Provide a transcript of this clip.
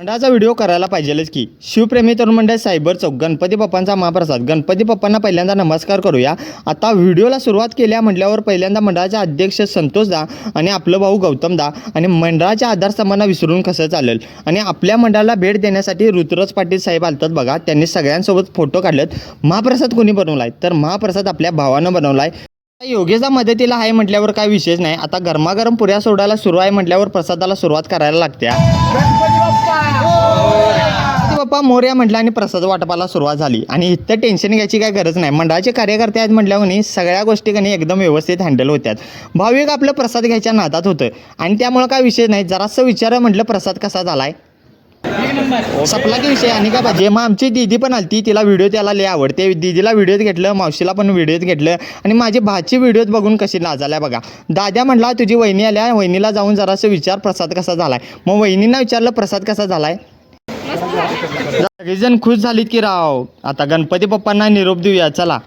मंडळाचा व्हिडिओ करायला पाहिजेलच की. शिवप्रेमी तरुण मंडळ सायबर चौक गणपती बाप्पांचा महाप्रसाद. गणपती बाप्पांना पहिल्यांदा नमस्कार करूया. आता व्हिडिओला सुरुवात केल्या म्हटल्यावर पहिल्यांदा मंडळाचे अध्यक्ष संतोष दा आणि आपलं भाऊ गौतम दा आणि मंडळाच्या आधारस्तंभांना विसरून कसं चालेल? आणि आपल्या मंडळाला भेट देण्यासाठी ऋतुराज पाटील साहेब आलतात बघा. त्यांनी सगळ्यांसोबत फोटो काढलेत. महाप्रसाद कोणी बनवलाय? तर महाप्रसाद आपल्या भावानं बनवलाय. योगेचा मदतीला आहे म्हटल्यावर काय विशेष नाही. आता गरमागरम पुऱ्या सोडायला सुरू आहे म्हटल्यावर प्रसादाला सुरुवात करायला लागते गणपती बाप्पा मोर्या म्हटलं आणि प्रसाद वाटपाला सुरुवात झाली. आणि इथं टेन्शन घ्यायची काय गरज नाही. मंडळाचे कार्यकर्ते आहेत म्हटल्यावर सगळ्या गोष्टी कधी एकदम व्यवस्थित हँडल होत्यात. भाविक आपलं प्रसाद घ्यायच्या नादात होतं. आणि त्यामुळं काय विषय नाही. जरासं विचार म्हटलं प्रसाद कसा झालाय? सपला की विषय आणि काय पाहिजे मग आमची दीदी पण आलती तिला व्हिडिओ त्याला लय आवडते. दीदीला व्हिडिओत घेतलं मावशीला पण व्हिडिओत घेतलं. आणि माझी भाची व्हिडिओत बघून कशी लाजाल्या बघा. दाद्या म्हटला तुझी वहिनी आल्या. वहिनीला जाऊन जरासं विचार प्रसाद कसा झालाय? मग वहिनींना विचारलं प्रसाद कसा झालाय? सगळेजण खुश झालीत की राव. आता गणपती बाप्पांना निरोप देऊया. चला.